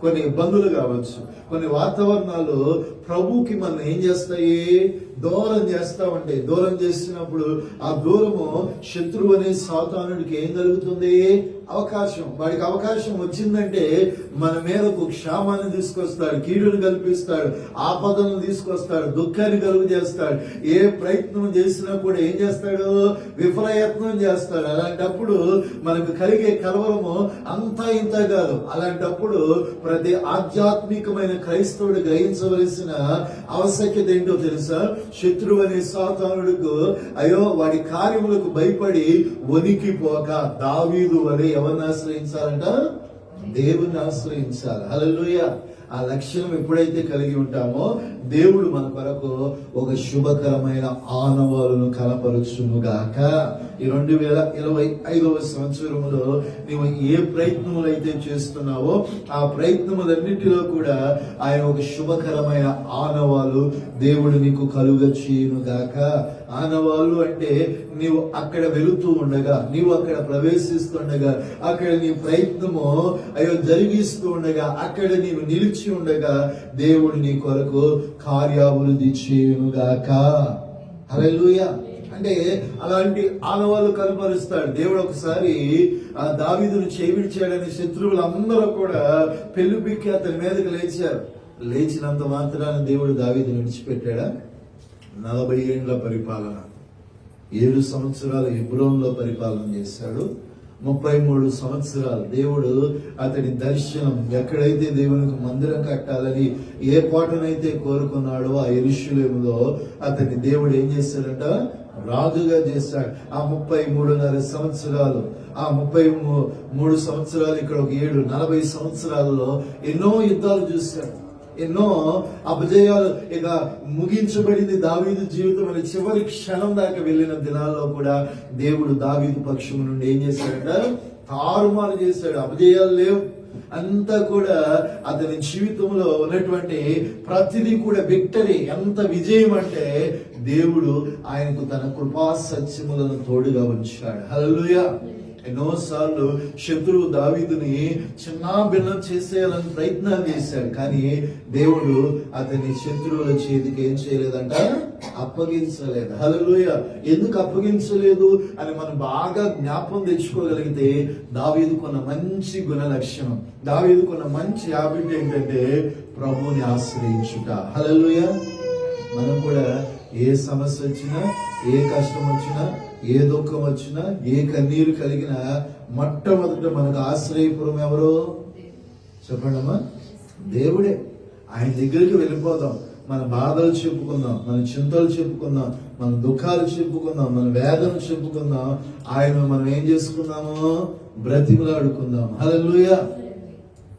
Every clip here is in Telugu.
కొన్ని ఇబ్బందులు కావచ్చు. కొన్ని వాతావరణాలు ప్రభుకి మనం ఏం చేస్తాయి? దూరం చేస్తా ఉంటాయి. దూరం చేసినప్పుడు ఆ దూరము శత్రువు అనే సాతానుడికి ఏం కలుగుతుంది? అవకాశం వాడికి అవకాశం వచ్చిందంటే మన మేరకు క్షామాన్ని తీసుకొస్తాడు కీడును కల్పిస్తాడు ఆపదలను తీసుకొస్తాడు దుఃఖాన్ని కలుగు చేస్తాడు. ఏ ప్రయత్నం చేసినా కూడా ఏం చేస్తాడు? విఫలయత్నం చేస్తాడు. అలాంటప్పుడు మనకు కలిగే కలవరము అంతా ఇంత కాదు. అలాంటప్పుడు ప్రతి ఆధ్యాత్మికమైన క్రైస్తవుడు గ్రహించవలసిన ఆవశ్యకత ఏంటో తెలుసా? శత్రువు అనే సాతానుడుకు అయ్యో వాడి కార్యములకు భయపడి వణికిపోక దావీదు వలె ఎవరిని ఆశ్రయించాలంట? దేవుని ఆశ్రయించాలి. హల్లెలూయా. ఆ లక్ష్యం ఎప్పుడైతే కలిగి ఉంటామో దేవుడు మన కొరకు ఒక శుభకరమైన ఆనవాలను కనపరుచును గాక ఈ రెండు వేల ఇరవై ఐదవ సంవత్సరంలో నీవు ఏ ప్రయత్నములు అయితే చేస్తున్నావో ఆ ప్రయత్నములన్నిటిలో కూడా ఆయన ఒక శుభకరమైన ఆనవాలు దేవుడు నీకు కలుగ చేయను గాక ఆనవాళ్ళు అంటే నీవు అక్కడ వెళుతూ ఉండగా నీవు అక్కడ ప్రవేశిస్తుండగా అక్కడ నీ ప్రయత్నము అయ్యో జరిగిస్తూ ఉండగా అక్కడ నీవు నిలిచి ఉండగా దేవుడు నీ కొరకు కార్యాభివృద్ధి చేయునుగాక హల్లెలూయా. అంటే అలాంటి ఆనవాళ్ళు కనపరుస్తాడు. దేవుడు ఒకసారి ఆ దావిదును చేయించాడని శత్రువులందరూ కూడా పెళ్ళిపిక్కి అతని మీదకి లేచారు. లేచినంత మాత్రాన దేవుడు దావీదుని విడిచిపెట్టాడా? నలభై ఏండ్ల పరిపాలన. ఏడు సంవత్సరాలు ఇబ్రోన్లో పరిపాలన చేశాడు. ముప్పై మూడు సంవత్సరాలు. దేవుడు అతడి దర్శనం ఎక్కడైతే దేవునికి మందిరం కట్టాలని ఏ పాటనైతే కోరుకున్నాడో ఆ ఎరుషులేములో అతని దేవుడు ఏం చేశాడంట రాజుగా చేశాడు ఆ ముప్పై మూడున్నర సంవత్సరాలు ఆ ముప్పై మూ- మూడు సంవత్సరాలు ఇక్కడ ఒక ఏడు నలభై సంవత్సరాలలో ఎన్నో యుద్ధాలు చూశాడు. ఎన్నో అపజయాలు ఇక ముగించబడింది దావీదు జీవితం అనే చివరి క్షణం దాకా వెళ్ళిన దినాల్లో కూడా దేవుడు దావీదు పక్షం నుండి ఏం చేశాడంట? తారుమారు చేశాడు. అపజయాలు లేవు. అంతా కూడా అతని జీవితంలో ఉన్నటువంటి ప్రతిదీ కూడా విక్టరీ. ఎంత విజయం అంటే దేవుడు ఆయనకు తన కృపా సత్యములను తోడుగా ఉంచాడు. హల్లెలూయా. ఎన్నోసార్లు శత్రువు దావీదుని చిన్నాభిన్నం చేసేయాలని ప్రయత్నం చేశాడు. కానీ దేవుడు అతని శత్రువుల చేతికి ఏం చేయలేదంట? అప్పగించలేదు. హలోయ ఎందుకు అప్పగించలేదు అని మనం బాగా జ్ఞాపం తెచ్చుకోగలిగితే దావీదుకున్న మంచి గుణ లక్షణం దావీదుకున్న మంచి హ్యాబిట్ ఏంటంటే ప్రభుని ఆశ్రయించుట. హలోయ మనం కూడా ఏ సమస్య వచ్చినా ఏ కష్టం వచ్చినా ఏ దుఃఖం వచ్చినా ఏ కన్నీరు కలిగినా మొట్టమొదట మనకు ఆశ్రయపురం ఎవరు? చెప్పండమ్మా. దేవుడే. ఆయన దగ్గరికి వెళ్ళిపోదాం. మన బాధలు చెప్పుకుందాం మన చింతలు చెప్పుకుందాం మన దుఃఖాలు చెప్పుకుందాం మన వేదన చెప్పుకుందాం. ఆయన మనం ఏం చేసుకుందాము? బ్రతిమలాడుకుందాం. హల్లెలూయా.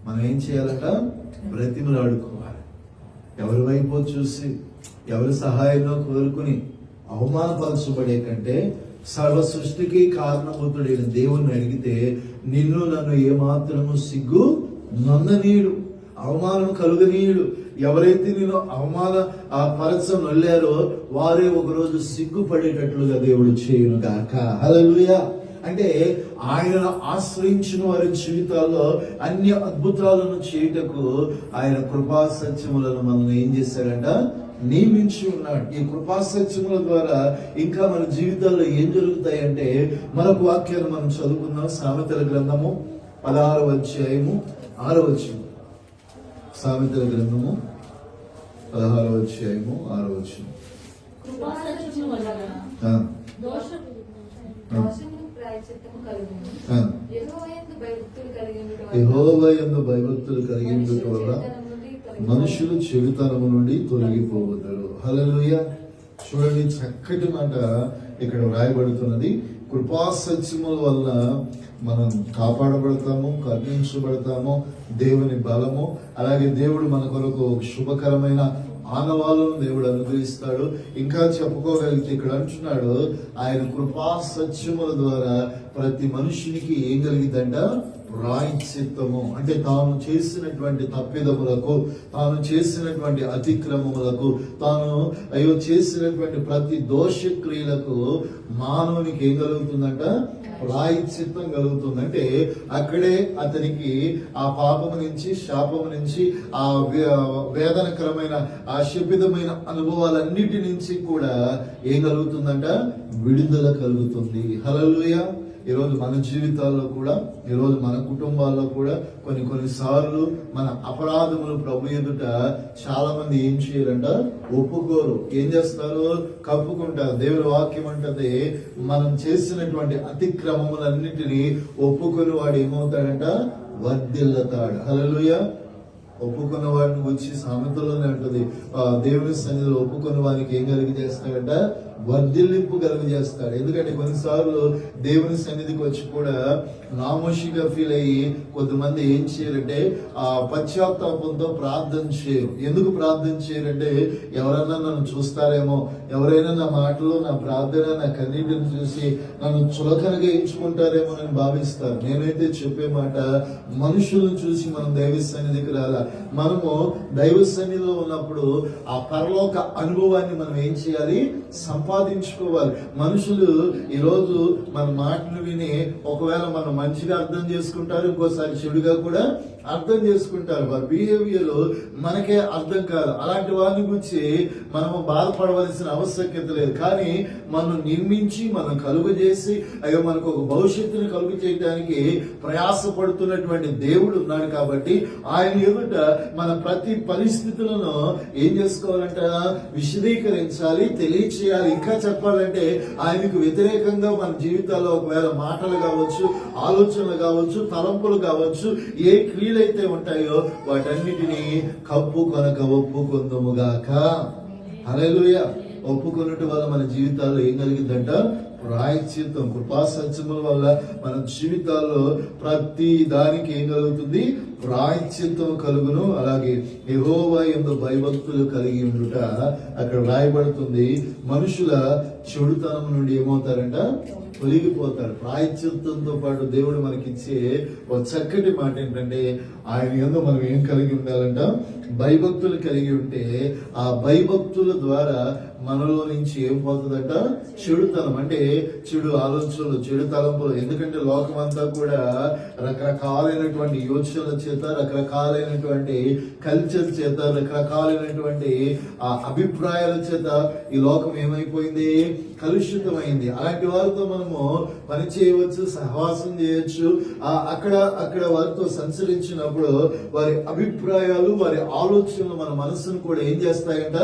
మనం ఏం చేయాలట? బ్రతిమలాడుకోవాలి. ఎవరి వైపు చూసి? ఎవరి సహాయంలో కోరుకుని అవమానపరచబడే కంటే సర్వ సృష్టికి కారణభూతుడైన దేవుణ్ణి అడిగితే నిన్ను నన్ను ఏమాత్రము సిగ్గు నొందనీయుడు అవమానం కలుగనీయుడు. ఎవరైతే నేను అవమాన ఆ పరచం నొల్లారో వారే ఒకరోజు సిగ్గుపడేటట్లుగా దేవుడు చేయును గాక. హలలుయా అంటే ఆయనను ఆశ్రయించిన వారి జీవితాల్లో అన్ని అద్భుతాలను చేయుటకు ఆయన కృపా సత్యములను మనల్ని ఏం చేశాడంట నియమించి ఉన్నాడు. ఈ కృపా సత్యముల ద్వారా ఇంకా మన జీవితాల్లో ఏం జరుగుతాయంటే మరొక వాక్యాన్ని మనం చదువుకుందాం. సామెతల గ్రంథము పదహారవ అధ్యాయము ఆరో వచ్చిన సామెతల గ్రంథము పదహారవ అధ్యాయము ఆరో. యెహోవాయందు భయభక్తులు కలిగిందుట వల్ల మనుషులు చెడుతనము నుండి తొలగిపోవద్దు. హలలుయ చూడండి చక్కటి మాట ఇక్కడ వ్రాయబడుతున్నది. కృపా సత్యముల వల్ల మనం కాపాడబడతాము కరుణించబడతాము దేవుని బలము. అలాగే దేవుడు మన కొరకు శుభకరమైన ఆనవాలను దేవుడు అనుగ్రహిస్తాడు. ఇంకా చెప్పుకోగలిగితే ఇక్కడ అంటున్నాడు ఆయన కృపా సత్యముల ద్వారా ప్రతి మనుషునికి ఏం కలిగిద్దంట? ప్రాయశ్చిత్తము అంటే తాను చేసినటువంటి తప్పిదములకు తాను చేసినటువంటి అతిక్రమములకు తాను అయ్యో చేసినటువంటి ప్రతి దోష క్రియలకు మానవునికి ఏం కలుగుతుందంట? ప్రాయశ్చిత్తం కలుగుతుందంటే అక్కడే అతనికి ఆ పాపము నుంచి శాపము నుంచి ఆ వే- వేదనకరమైన ఆ శపితమైన అనుభవాలన్నిటి నుంచి కూడా ఏం కలుగుతుందంట? విడుదల కలుగుతుంది. హలలుయ ఈరోజు మన జీవితాల్లో కూడా ఈరోజు మన కుటుంబాల్లో కూడా కొన్ని కొన్నిసార్లు మన అపరాధములు ప్రభు ఎదుట చాలా మంది ఏం చేయాలంట? ఒప్పుకోరు. ఏం చేస్తారు? కప్పుకుంటారు. దేవుని వాక్యం అంటది మనం చేసినటువంటి అతిక్రమములన్నిటినీ ఒప్పుకొని వాడు ఏమవుతాడంట? వర్ధిల్లతాడు. హలలుయ ఒప్పుకున్న వాడిని వచ్చి సామెతలోనే ఉంటుంది. దేవుని సన్నిధిలో ఒప్పుకున్న వారికి ఏం కలిగి చేస్తాడంట? వర్ధిల్లింపు కలిగి చేస్తాడు ఎందుకంటే కొన్నిసార్లు దేవుని సన్నిధికి వచ్చి కూడా నామోషిగా ఫీల్ అయ్యి కొంతమంది ఏం చేయాలంటే ఆ పశ్చాత్తాపంతో ప్రార్థన చేయరు. ఎందుకు ప్రార్థన చేయరంటే ఎవరైనా నన్ను చూస్తారేమో ఎవరైనా నా మాటలు నా ప్రార్థన నా కన్నీటిని చూసి నన్ను చులకనగా ఎంచుకుంటారేమో అని భావిస్తారు. నేనైతే చెప్పే మాట మనుషులను చూసి మనం దైవ సన్నిధికి రాలా. మనము దైవ సన్నిధిలో ఉన్నప్పుడు ఆ పరలోక అనుభవాన్ని మనం ఏం చేయాలి? సంపాదించుకోవాలి. మనుషులు ఈరోజు మన మాటలు విని ఒకవేళ మనం మంచిగా అర్థం చేసుకుంటారు ఇంకోసారి చెడుగా కూడా అర్థం చేసుకుంటారు. వారి బిహేవియర్ మనకే అర్థం కాదు. అలాంటి వారిని గురించి మనము బాధపడవలసిన ఆవశ్యకత లేదు. కానీ మనం నిర్మించి మనం కలుగు చేసి అయ్యో మనకు ఒక భవిష్యత్తుని కలుగు చేయడానికి ప్రయాసపడుతున్నటువంటి దేవుడు ఉన్నాడు కాబట్టి ఆయన ఎదుట మన ప్రతి పరిస్థితులను ఏం చేసుకోవాలంట విశదీకరించాలి తెలియచేయాలి. ఇంకా చెప్పాలంటే ఆయనకు వ్యతిరేకంగా మన జీవితాల్లో ఒకవేళ మాటలు కావచ్చు ఆలోచనలు కావచ్చు తలంపులు కావచ్చు ఏ క్రియలైతే ఉంటాయో వాటన్నిటినీ కప్పు కొనక ఒప్పుకొందుముగాక అలెలుయా ఒప్పుకున్నట్టు వల్ల మన జీవితాల్లో ఏం కలిగిందంట? ప్రాయశ్చిత్తం కృపా సత్యముల వల్ల మన జీవితాల్లో ప్రతి దానికి ఏం కలుగుతుంది? ప్రాయశ్చిత్తం కలుగును. అలాగే యెహోవా ఎందు భయభక్తులు కలిగి ఉండుట అక్కడ రాయబడుతుంది. మనుషుల చెడుతనం నుండి ఏమవుతారంట? తొలగిపోతాడు ప్రాయశ్చిత్తంతో పాటు దేవుడు మనకిచ్చే ఒక చక్కటి మాట ఏంటంటే ఆయన ఎందు మనం ఏం కలిగి ఉండాలంట? భయభక్తులు కలిగి ఉంటే ఆ భయభక్తుల ద్వారా మనలో నుంచి ఏం పోతుందంట? చెడుతనం. అంటే చెడు ఆలోచనలు చెడు తలంపులు. ఎందుకంటే లోకం అంతా కూడా రకరకాలైనటువంటి యోచనల చేత రకరకాలైనటువంటి కల్చర్ చేత రకరకాలైనటువంటి ఆ అభిప్రాయాల చేత ఈ లోకం ఏమైపోయింది? కలుషితమైంది. అలాంటి వారితో మనము పని చేయవచ్చు సహవాసం చేయొచ్చు. ఆ అక్కడ అక్కడ వారితో సంచరించినప్పుడు వారి అభిప్రాయాలు వారి ఆలోచనలు మన మనసును కూడా ఏం చేస్తాయంట?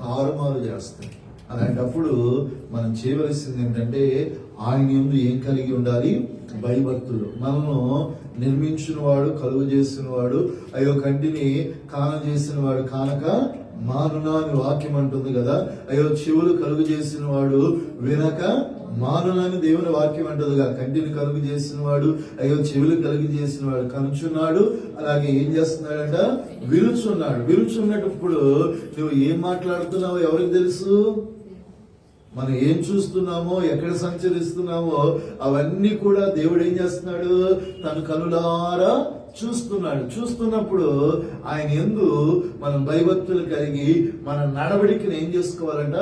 తారుమారు చేస్తాయి. అలాంటప్పుడు మనం చేయవలసింది ఏంటంటే ఆయన ఎందు ఏం కలిగి ఉండాలి? భయభక్తులు. మనము నిర్మించిన వాడు కలువ చేసిన వాడు అయ్యో కంటిని కాన చేసిన వాడు కానక మానునా అని వాక్యం అంటుంది కదా అయ్యో చెవులు కలుగు చేసిన వాడు వినక మానునని దేవుని వాక్యం అంటుందిగా కంటిని కలుగు చేసిన వాడు అయ్యో చెవులు కలుగు చేసిన వాడు కనుచున్నాడు అలాగే ఏం చేస్తున్నాడంట? విరుచున్నాడు విరుచున్నప్పుడు నువ్వు ఏం మాట్లాడుతున్నావో ఎవరికి తెలుసు? మనం ఏం చూస్తున్నామో ఎక్కడ సంచరిస్తున్నామో అవన్నీ కూడా దేవుడు ఏం చేస్తున్నాడు? తన కనులారా చూస్తున్నాడు. చూస్తున్నప్పుడు ఆయన ఎందు మనం భయభక్తులు కలిగి మన నడవడికను ఏం చేసుకోవాలంట?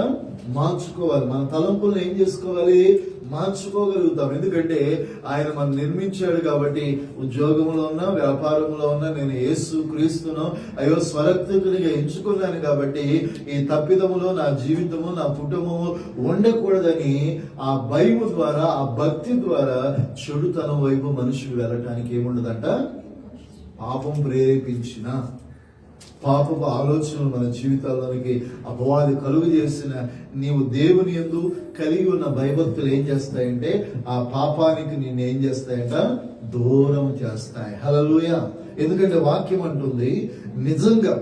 మార్చుకోవాలి. మన తలంపులను ఏం చేసుకోవాలి? మార్చుకోగలుగుతాం. ఎందుకంటే ఆయన మనం నిర్మించాడు కాబట్టి ఉద్యోగంలో ఉన్నా వ్యాపారంలో ఉన్నా నేను ఏసు క్రీస్తును అయ్యో స్వరక్తునిగా ఎంచుకున్నాను కాబట్టి ఈ తప్పిదములో నా జీవితము నా కుటుంబము ఉండకూడదని ఆ భయము ద్వారా ఆ భక్తి ద్వారా చెడుతనం వైపు మనుషులు వెళ్ళటానికి ఏముండదంట? పాపం ప్రేరేపించిన పాపపు ఆలోచనలు మన జీవితాల్లోనికి అపవాది కలుగు చేసిన నీవు దేవుని ఎందు కలిగి ఉన్న భయభక్తులు ఏం చేస్తాయంటే ఆ పాపానికి నిన్ను ఏం చేస్తాయంట? దూరం చేస్తాయి. హలలుయ ఎందుకంటే వాక్యం అంటుంది నిజంగా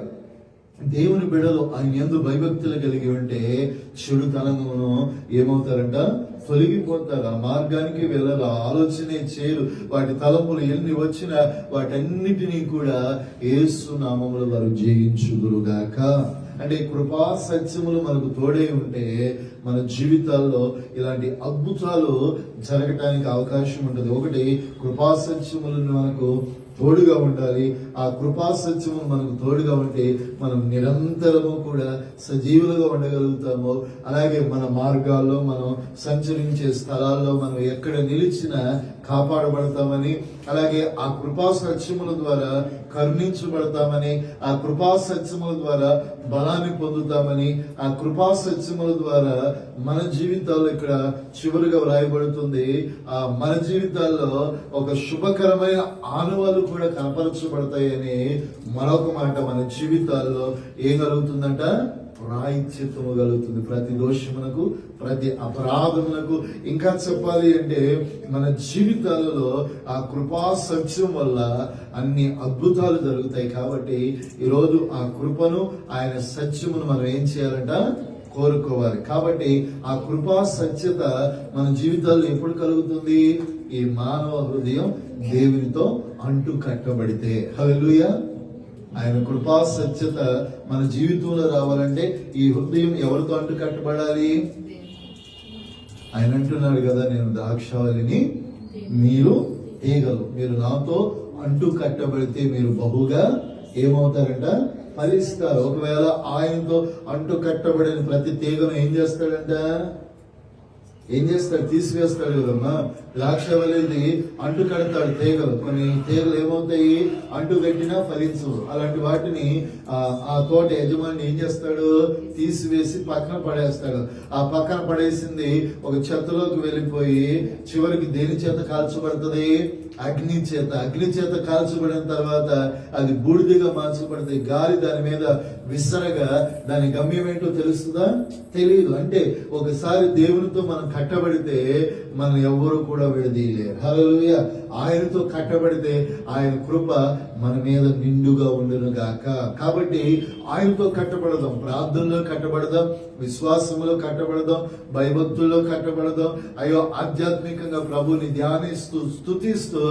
దేవుని బిడలు ఆయన ఎందు భయభక్తులు కలిగి ఉంటే చెడుతనమును ఏమవుతారంట? తొలగిపోతారు. ఆ మార్గానికి వెళ్ళరు. ఆలోచనే చేయరు. వాటి తలంపులు ఎన్ని వచ్చినా వాటన్నిటినీ కూడా ఏసునామములు వారు జయించుదురుగాక. అంటే కృపా సత్యములు మనకు తోడై ఉంటే మన జీవితాల్లో ఇలాంటి అద్భుతాలు జరగటానికి అవకాశం ఉంటుంది. ఒకటి కృపా సత్యములు మనకు తోడుగా ఉండాలి. ఆ కృపా సత్యము మనకు తోడుగా ఉంటే మనం నిరంతరము కూడా సజీవులుగా ఉండగలుగుతాము. అలాగే మన మార్గాల్లో మనం సంచరించే స్థలాల్లో మనం ఎక్కడ నిలిచినా కాపాడబడతామని. అలాగే ఆ కృపా సత్యముల ద్వారా కరుణించబడతామని ఆ కృపా సత్యముల ద్వారా బలాన్ని పొందుతామని ఆ కృపా సత్యముల ద్వారా మన జీవితాల్లో ఇక్కడ చివరిగా వ్రాయబడుతుంది. ఆ మన జీవితాల్లో ఒక శుభకరమైన ఆనవాలు కూడా కనపరచబడతాయని మరొక మాట మన జీవితాల్లో ఏం కలుగుతుందంట? ప్రాయశ్చిత్తము కలుగుతుంది ప్రతి దోషమునకు ప్రతి అపరాధమునకు. ఇంకా చెప్పాలి అంటే మన జీవితాలలో ఆ కృపా సత్యం వల్ల అన్ని అద్భుతాలు జరుగుతాయి. కాబట్టి ఈరోజు ఆ కృపను ఆయన సత్యమును మనం ఏం చేయాలంట? కోరుకోవాలి. కాబట్టి ఆ కృపా సత్యత మన జీవితాల్లో ఎప్పుడు కలుగుతుంది? ఈ మానవ హృదయం దేవునితో అంటు కట్టబడితే హలో ఆయన కృపా సత్యత మన జీవితంలో రావాలంటే ఈ హృదయం ఎవరితో అంటు కట్టబడాలి? ఆయన అంటున్నాడు కదా నేను ద్రాక్షావళిని మీరు తీగలు మీరు నాతో అంటు కట్టబడితే మీరు బహుగా ఏమవుతారంట? ఫలిస్తారు ఒకవేళ ఆయనతో అంటు కట్టబడిన ప్రతి తీగను ఏం చేస్తాడంట? ఏం చేస్తాడు తీసివేస్తాడు కదమ్మా? ద్రాక్ష వల్లిది అంటు కడతాడు తీగలు. కొన్ని తీగలు ఏమవుతాయి? అంటు కట్టినా ఫలించవు. అలాంటి వాటిని ఆ ఆ తోట యజమాని ఏం చేస్తాడు? తీసివేసి పక్కన పడేస్తాడు. ఆ పక్కన పడేసింది ఒక చెత్తలోకి వెళ్ళిపోయి చివరికి దేని చేత కాల్చబడుతుంది? అగ్ని చేత అగ్ని చేత కాల్చబడిన తర్వాత అది బూడిదిగా మార్చబడింది గాలి దాని మీద విసరగా దాని గమ్యం ఏంటో తెలుస్తుందా? తెలియదు. అంటే ఒకసారి దేవునితో మనం కట్టబడితే మనం ఎవ్వరు కూడా విడదీయలేరు. హలోయ ఆయనతో కట్టబడితే ఆయన కృప మన మీద నిండుగా ఉండును గాక. కాబట్టి ఆయనతో కట్టబడదాం. ప్రార్థనలో కట్టబడదాం. విశ్వాసంలో కట్టబడదాం. భయభక్తుల్లో కట్టబడదాం. అయ్యో ఆధ్యాత్మికంగా ప్రభుని ధ్యానిస్తూ స్థుతిస్తూ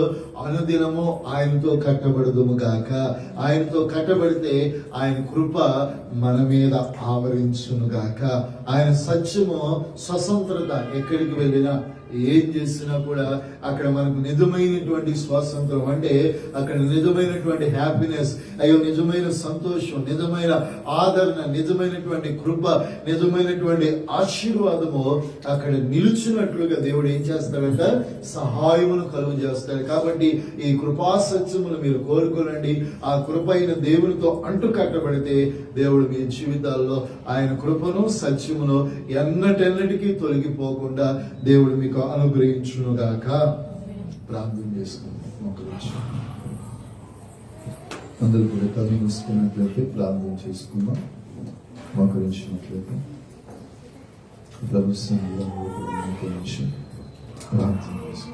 అనుదినము ఆయనతో కట్టబడదుము గాక. ఆయనతో కట్టబడితే ఆయన కృప మన మీద ఆవరించును గాక. ఆయన సత్యము స్వతంత్రత ఎక్కడికి వెళ్ళినా ఏం చేసినా కూడా అక్కడ మనకు నిజమైనటువంటి స్వాతంత్రం అంటే అక్కడ నిజమైనటువంటి హ్యాపీనెస్ అయ్యో నిజమైన సంతోషం నిజమైన ఆదరణ నిజమైనటువంటి కృప నిజమైనటువంటి ఆశీర్వాదము అక్కడ నిలుచున్నట్లుగా దేవుడు ఏం చేస్తాడంట? సహాయమును కలుగు చేస్తాడు కాబట్టి ఈ కృపా సత్యములు మీరు కోరుకోనండి. ఆ కృపైన దేవునితో అంటు కట్టబడితే దేవుడు మీ జీవితాల్లో ఆయన కృపను సత్యమును ఎన్నటెన్నటికీ తొలగిపోకుండా దేవుడు మీకు అనుగ్రహించునుగాక ప్రార్థన చేసుకుందాం. అందరూ కూడా తల్లి మూసుకున్నట్లయితే ప్రార్థన చేసుకుందాం. మోకరించినట్లయితే ప్రభుత్వం ప్రార్థన చేసుకుందాం.